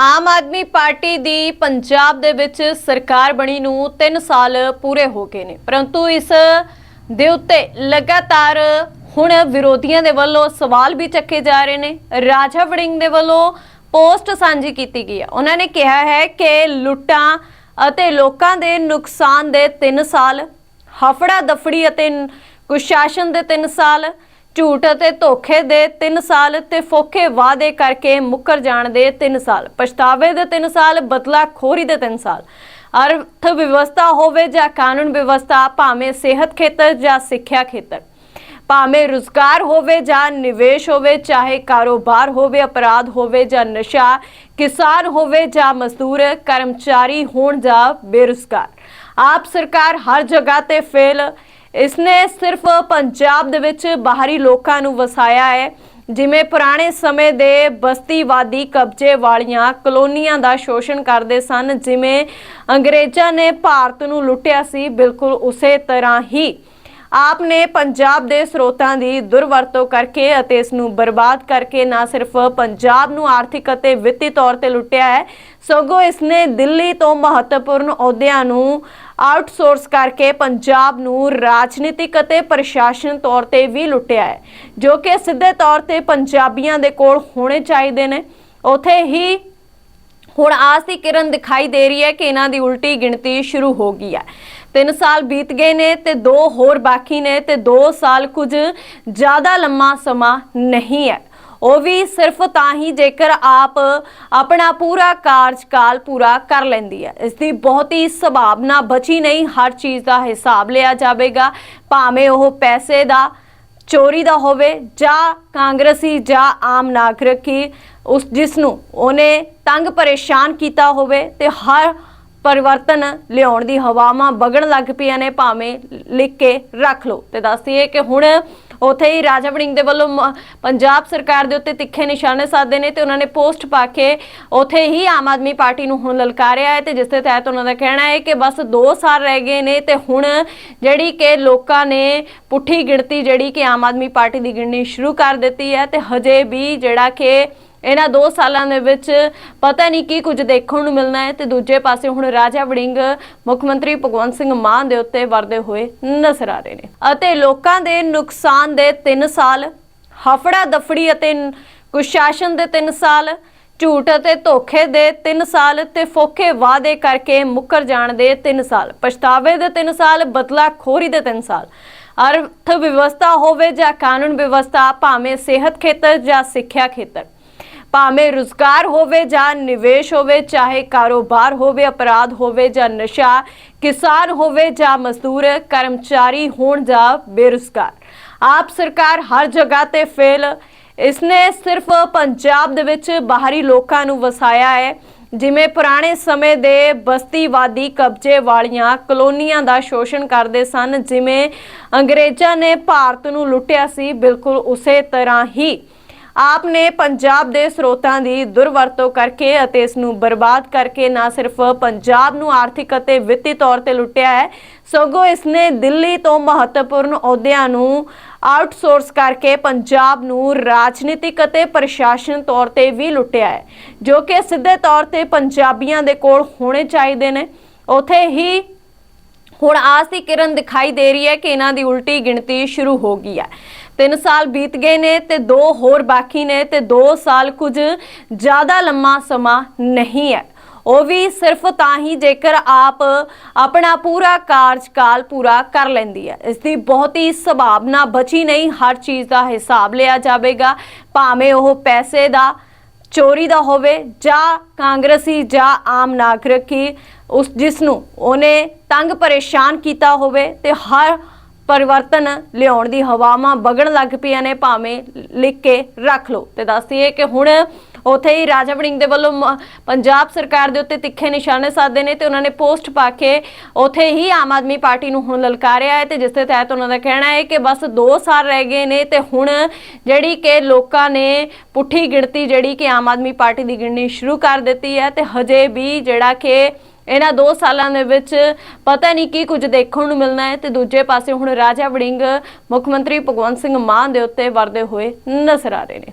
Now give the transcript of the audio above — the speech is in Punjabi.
ਆਮ ਆਦਮੀ ਪਾਰਟੀ ਦੀ ਪੰਜਾਬ ਦੇ ਵਿੱਚ ਸਰਕਾਰ ਬਣੀ ਨੂੰ 3 ਸਾਲ ਪੂਰੇ ਹੋ ਗਏ ਨੇ। ਪਰੰਤੂ ਇਸ ਦੇ ਉੱਤੇ ਲਗਾਤਾਰ ਹੁਣ ਵਿਰੋਧੀਆਂ ਦੇ ਵੱਲੋਂ ਸਵਾਲ ਵੀ ਚੱਕੇ ਜਾ ਰਹੇ ਨੇ। ਰਾਜਾ ਵੜਿੰਗ ਦੇ ਵੱਲੋਂ ਪੋਸਟ ਸਾਂਝੀ ਕੀਤੀ ਗਈ ਹੈ। ਉਹਨਾਂ ਨੇ ਕਿਹਾ ਹੈ ਕਿ ਲੁੱਟਾਂ ਅਤੇ ਲੋਕਾਂ ਦੇ ਨੁਕਸਾਨ ਦੇ 3 ਸਾਲ ਹਫੜਾ ਦਫੜੀ ਅਤੇ ਕੁਸ਼ਾਸਨ ਦੇ 3 ਸਾਲ ਝੂਠ ਅਤੇ ਧੋਖੇ ਦੇ 3 ਸਾਲ ਤੇ ਫੋਕੇ ਵਾਅਦੇ ਕਰਕੇ ਮੁੱਕਰ ਜਾਣ ਦੇ 3 ਸਾਲ, ਪਛਤਾਵੇ ਦੇ 3 ਸਾਲ ਬਦਲਾ ਖੋਰੀ ਦੇ 3 ਸਾਲ। ਅਰਥ ਵਿਵਸਥਾ ਹੋਵੇ ਜਾਂ ਕਾਨੂੰਨ ਵਿਵਸਥਾ, ਭਾਵੇਂ ਸਿਹਤ ਖੇਤਰ ਜਾਂ ਸਿੱਖਿਆ ਖੇਤਰ। ਭਾਵੇਂ ਰੁਜ਼ਗਾਰ ਹੋਵੇ ਜਾਂ ਨਿਵੇਸ਼ ਹੋਵੇ, ਚਾਹੇ ਕਾਰੋਬਾਰ ਹੋਵੇ, ਅਪਰਾਧ ਹੋਵੇ ਜਾਂ ਨਸ਼ਾ, ਕਿਸਾਨ ਹੋਵੇ ਜਾਂ ਮਜ਼ਦੂਰ, ਕਰਮਚਾਰੀ ਹੋਣ ਜਾਂ ਬੇਰੁਜ਼ਗਾਰ। ਆਪ ਸਰਕਾਰ ਹਰ ਜਗ੍ਹਾ ਤੇ ਫੇਲ ਇਸਨੇ ਸਿਰਫ ਪੰਜਾਬ ਦੇ ਵਿੱਚ ਬਾਹਰੀ ਲੋਕਾਂ ਨੂੰ ਵਸਾਇਆ ਹੈ। ਜਿਵੇਂ ਪੁਰਾਣੇ ਸਮੇਂ ਦੇ ਬਸਤੀਵਾਦੀ ਕਬਜ਼ੇ ਵਾਲੀਆਂ ਕਲੋਨੀਆਂ ਦਾ ਸ਼ੋਸ਼ਣ ਕਰਦੇ ਸਨ, ਜਿਵੇਂ ਅੰਗਰੇਜ਼ਾਂ ਨੇ ਭਾਰਤ ਨੂੰ ਲੁੱਟਿਆ ਸੀ, ਬਿਲਕੁਲ ਉਸੇ ਤਰ੍ਹਾਂ ਹੀ। ਆਪ ਨੇ ਪੰਜਾਬ ਦੇ ਸਰੋਤਾਂ ਦੀ ਦੁਰਵਰਤੋਂ ਕਰਕੇ ਅਤੇ ਇਸ ਨੂੰ ਬਰਬਾਦ ਕਰਕੇ ਨਾ ਸਿਰਫ ਪੰਜਾਬ ਨੂੰ ਆਰਥਿਕ ਅਤੇ ਵਿੱਤੀ ਤੌਰ ਤੇ ਲੁੱਟਿਆ ਹੈ, ਸਗੋਂ ਇਸ ਨੇ ਦਿੱਲੀ ਤੋਂ ਮਹੱਤਵਪੂਰਨ ਅਹੁਦਿਆਂ ਨੂੰ ਆਊਟਸੋਰਸ ਕਰਕੇ ਪੰਜਾਬ ਨੂੰ ਰਾਜਨੀਤਿਕ ਅਤੇ ਪ੍ਰਸ਼ਾਸਨ ਤੌਰ ਤੇ ਵੀ ਲੁੱਟਿਆ ਹੈ, ਜੋ ਕਿ ਸਿੱਧੇ ਤੌਰ ਤੇ ਪੰਜਾਬੀਆਂ ਦੇ ਕੋਲ ਹੋਣੇ ਚਾਹੀਦੇ ਨੇ। ਉਥੇ ਹੀ ਹੁਣ ਆਸ ਦੀ ਕਿਰਨ ਦਿਖਾਈ ਦੇ ਰਹੀ ਹੈ ਕਿ ਇਹਨਾਂ ਦੀ ਉਲਟੀ ਗਿਣਤੀ ਸ਼ੁਰੂ ਹੋ ਗਈ ਹੈ। 3 ਸਾਲ ਬੀਤ ਗਏ ਨੇ ਤੇ 2 ਹੋਰ ਬਾਕੀ ਨੇ ਤੇ 2 ਸਾਲ ਕੁਝ ਜ਼ਿਆਦਾ ਲੰਮਾ ਸਮਾਂ ਨਹੀਂ ਹੈ। ਉਹ ਵੀ ਸਿਰਫ ਤਾਂ ਹੀ ਜੇਕਰ ਆਪ ਆਪਣਾ ਪੂਰਾ ਕਾਰਜਕਾਲ ਪੂਰਾ ਕਰ ਲੈਂਦੀ ਹੈ। ਇਸ ਦੀ ਬਹੁਤੀ ਸੰਭਾਵਨਾ ਬਚੀ ਨਹੀਂ, ਹਰ ਚੀਜ਼ ਦਾ ਹਿਸਾਬ ਲਿਆ ਜਾਵੇਗਾ। ਭਾਵੇਂ ਉਹ ਪੈਸੇ ਦਾ, ਚੋਰੀ ਦਾ ਹੋਵੇ ਜਾਂ ਕਾਂਗਰਸੀ ਜਾਂ ਆਮ ਨਾਗਰਿਕ ਨਾਗਰਿਕੀ ਉਸ ਜਿਸ ਨੂੰ ਉਹਨੇ ਤੰਗ ਪਰੇਸ਼ਾਨ ਕੀਤਾ ਹੋਵੇ ਤੇ ਹਰ ਪਰਿਵਰਤਨ ਲਿਆਉਣ ਦੀ ਹਵਾਵਾਂ ਵਗਣ ਲੱਗ ਪਈਆਂ ਨੇ, ਭਾਵੇਂ ਲਿਖ ਕੇ ਰੱਖ ਲਓ। ਤੇ ਦੱਸਦੀਏ ਕਿ ਹੁਣ ਉੱਥੇ ਹੀ ਰਾਜਾ ਵੜਿੰਗ ਦੇ ਵੱਲੋਂ ਮ- ਪੰਜਾਬ ਸਰਕਾਰ ਦੇ ਉੱਤੇ ਤਿੱਖੇ ਨਿਸ਼ਾਨੇ ਸਾਧੇ ਨੇ ਤੇ ਉਹਨਾਂ ਨੇ ਪੋਸਟ ਪਾ ਕੇ ਉੱਥੇ ਹੀ ਆਮ ਆਦਮੀ ਪਾਰਟੀ ਨੂੰ ਹੁਣ ਲਲਕਾਰਿਆ ਹੈ ਤੇ ਜਿਸ ਦੇ ਤਹਿਤ ਉਹਨਾਂ ਦਾ ਕਹਿਣਾ ਹੈ ਕਿ ਬਸ 2 ਸਾਲ ਰਹਿ ਗਏ ਨੇ ਤੇ ਹੁਣ ਜਿਹੜੀ ਕਿ ਲੋਕਾਂ ਨੇ ਪੁੱਠੀ ਗਿਣਤੀ ਜਿਹੜੀ ਕਿ ਆਮ ਆਦਮੀ ਪਾਰਟੀ ਦੀ ਗਿਣਨੀ ਸ਼ੁਰੂ ਕਰ ਦਿੱਤੀ ਹੈ ਤੇ ਹਜੇ ਵੀ ਜਿਹੜਾ ਕਿ ਇਹਨਾਂ 2 ਸਾਲਾਂ ਦੇ ਵਿੱਚ ਪਤਾ ਨਹੀਂ ਕੀ ਕੁਝ ਦੇਖਣ ਨੂੰ ਮਿਲਣਾ ਹੈ ਤੇ ਦੂਜੇ ਪਾਸੇ ਹੁਣ ਰਾਜਾ ਵੜਿੰਗ ਮੁੱਖ ਮੰਤਰੀ ਭਗਵੰਤ ਸਿੰਘ ਮਾਨ ਦੇ ਉੱਤੇ ਵਰਦੇ ਹੋਏ ਨਜ਼ਰ ਆ ਰਹੇ ਨੇ। ਅਤੇ ਲੋਕਾਂ ਦੇ ਨੁਕਸਾਨ ਦੇ 3 ਸਾਲ, ਹਫੜਾ ਦਫੜੀ ਅਤੇ ਕੁਸ਼ਾਸਨ ਦੇ 3 ਸਾਲ, ਝੂਠ ਅਤੇ ਧੋਖੇ ਦੇ 3 ਸਾਲ ਤੇ ਫੋਕੇ ਵਾਅਦੇ ਕਰਕੇ ਮੁੱਕਰ ਜਾਣ ਦੇ 3 ਸਾਲ, ਪਛਤਾਵੇ ਦੇ 3 ਸਾਲ ਬਦਲਾ ਖੋਰੀ ਦੇ 3 ਸਾਲ। ਅਰਥ ਵਿਵਸਥਾ ਹੋਵੇ ਜਾਂ ਕਾਨੂੰਨ ਵਿਵਸਥਾ, ਭਾਵੇਂ ਸਿਹਤ ਖੇਤਰ ਜਾਂ ਸਿੱਖਿਆ ਖੇਤਰ। ਭਾਵੇਂ ਰੁਜ਼ਗਾਰ ਹੋਵੇ ਜਾਂ ਨਿਵੇਸ਼ ਹੋਵੇ, ਚਾਹੇ ਕਾਰੋਬਾਰ ਹੋਵੇ, ਅਪਰਾਧ ਹੋਵੇ ਜਾਂ ਨਸ਼ਾ, ਕਿਸਾਨ ਹੋਵੇ ਜਾਂ ਮਜ਼ਦੂਰ, ਕਰਮਚਾਰੀ ਹੋਣ ਜਾਂ ਬੇਰੁਜ਼ਗਾਰ। ਆਪ ਸਰਕਾਰ ਹਰ ਜਗ੍ਹਾ ਤੇ ਫੇਲ। ਇਸਨੇ ਸਿਰਫ ਪੰਜਾਬ ਦੇ ਵਿੱਚ ਬਾਹਰੀ ਲੋਕਾਂ ਨੂੰ ਵਸਾਇਆ ਹੈ। ਜਿਵੇਂ ਪੁਰਾਣੇ ਸਮੇਂ ਦੇ ਬਸਤੀਵਾਦੀ ਕਬਜ਼ੇ ਵਾਲੀਆਂ ਕਲੋਨੀਆਂ ਦਾ ਸ਼ੋਸ਼ਣ ਕਰਦੇ ਸਨ, ਜਿਵੇਂ ਅੰਗਰੇਜ਼ਾਂ ਨੇ ਭਾਰਤ ਨੂੰ ਲੁੱਟਿਆ ਸੀ, ਬਿਲਕੁਲ ਉਸੇ ਤਰ੍ਹਾਂ ਹੀ। ਆਪ ਨੇ ਪੰਜਾਬ ਦੇ ਸਰੋਤਾਂ ਦੀ ਦੁਰਵਰਤੋਂ ਕਰਕੇ ਅਤੇ ਇਸ ਨੂੰ ਬਰਬਾਦ ਕਰਕੇ ਨਾ ਸਿਰਫ ਪੰਜਾਬ ਨੂੰ ਆਰਥਿਕ ਅਤੇ ਵਿੱਤੀ ਤੌਰ ਤੇ ਲੁੱਟਿਆ ਹੈ, ਸਗੋਂ ਇਸ ਨੇ ਦਿੱਲੀ ਤੋਂ ਮਹੱਤਵਪੂਰਨ ਅਹੁਦਿਆਂ ਨੂੰ ਆਊਟਸੋਰਸ ਕਰਕੇ ਪੰਜਾਬ ਨੂੰ ਰਾਜਨੀਤਿਕ ਅਤੇ ਪ੍ਰਸ਼ਾਸਨ ਤੌਰ ਤੇ ਵੀ ਲੁੱਟਿਆ ਹੈ, ਜੋ ਕਿ ਸਿੱਧੇ ਤੌਰ ਤੇ ਪੰਜਾਬੀਆਂ ਦੇ ਕੋਲ ਹੋਣੇ ਚਾਹੀਦੇ ਨੇ। ਉਥੇ ਹੀ ਹੁਣ ਆਸ ਦੀ ਕਿਰਨ ਦਿਖਾਈ ਦੇ ਰਹੀ ਹੈ ਕਿ ਇਹਨਾਂ ਦੀ ਉਲਟੀ ਗਿਣਤੀ ਸ਼ੁਰੂ ਹੋ ਗਈ ਹੈ। 3 ਸਾਲ ਬੀਤ ਗਏ ਨੇ ਤੇ 2 ਹੋਰ ਬਾਕੀ ਨੇ ਤੇ 2 ਸਾਲ ਕੁਝ ਜ਼ਿਆਦਾ ਲੰਮਾ ਸਮਾਂ ਨਹੀਂ ਹੈ। ਉਹ ਵੀ ਸਿਰਫ ਤਾਂ ਹੀ ਜੇਕਰ ਆਪ ਆਪਣਾ ਪੂਰਾ ਕਾਰਜਕਾਲ ਪੂਰਾ ਕਰ ਲੈਂਦੀ ਹੈ। ਇਸ ਦੀ ਬਹੁਤ ਹੀ ਸੰਭਾਵਨਾ ਬਚੀ ਨਹੀਂ, ਹਰ ਚੀਜ਼ ਦਾ ਹਿਸਾਬ ਲਿਆ ਜਾਵੇਗਾ। ਭਾਵੇਂ ਉਹ ਪੈਸੇ ਦਾ, ਚੋਰੀ ਦਾ ਹੋਵੇ ਜਾਂ ਕਾਂਗਰਸੀ ਜਾਂ ਆਮ ਨਾਗਰਿਕ ਨਾਗਰਿਕੀ ਉਸ ਜਿਸ ਨੂੰ ਉਹਨੇ ਤੰਗ ਪਰੇਸ਼ਾਨ ਕੀਤਾ ਹੋਵੇ ਤੇ ਹਰ ਪਰਿਵਰਤਨ ਲਿਆਉਣ ਦੀ ਹਵਾਵਾਂ ਵਗਣ ਲੱਗ ਪਈਆਂ ਨੇ, ਭਾਵੇਂ ਲਿਖ ਕੇ ਰੱਖ ਲਓ। ਤੇ ਦੱਸਦੀਏ ਕਿ ਹੁਣ ਉਥੇ ਹੀ ਰਾਜਾ ਵੜਿੰਗ ਦੇ ਵੱਲੋਂ ਪੰਜਾਬ ਸਰਕਾਰ ਦੇ ਉੱਤੇ ਤਿੱਖੇ ਨਿਸ਼ਾਨੇ ਸਾਧੇ ਨੇ ਤੇ ਉਹਨਾਂ ਨੇ ਪੋਸਟ ਪਾ ਕੇ ਉਥੇ ਹੀ ਆਮ ਆਦਮੀ ਪਾਰਟੀ ਨੂੰ ਹੁਣ ਲਲਕਾਰਿਆ ਹੈ ਤੇ ਜਿਸ ਦੇ ਤਹਿਤ ਉਹਨਾਂ ਦਾ ਕਹਿਣਾ ਹੈ ਕਿ ਬਸ 2 ਸਾਲ ਰਹਿ ਗਏ ਨੇ ਤੇ ਹੁਣ ਜਿਹੜੀ ਕਿ ਲੋਕਾਂ ਨੇ ਪੁੱਠੀ ਗਿਣਤੀ ਜਿਹੜੀ ਕਿ ਆਮ ਆਦਮੀ ਪਾਰਟੀ ਦੀ ਗਿਣਨੀ ਸ਼ੁਰੂ ਕਰ ਦਿੱਤੀ ਹੈ ਤੇ ਹਜੇ ਵੀ ਜਿਹੜਾ ਕਿ ਇਹਨਾਂ 2 ਸਾਲਾਂ ਦੇ ਵਿੱਚ ਪਤਾ ਨਹੀਂ ਕੀ ਕੁਝ ਦੇਖਣ ਨੂੰ ਮਿਲਣਾ ਹੈ ਤੇ ਦੂਜੇ ਪਾਸੇ ਹੁਣ ਰਾਜਾ ਵੜਿੰਗ ਮੁੱਖ ਮੰਤਰੀ ਭਗਵੰਤ ਸਿੰਘ ਮਾਨ ਦੇ ਉੱਤੇ ਵਰਦੇ ਹੋਏ ਨਜ਼ਰ ਆ ਰਹੇ ਨੇ।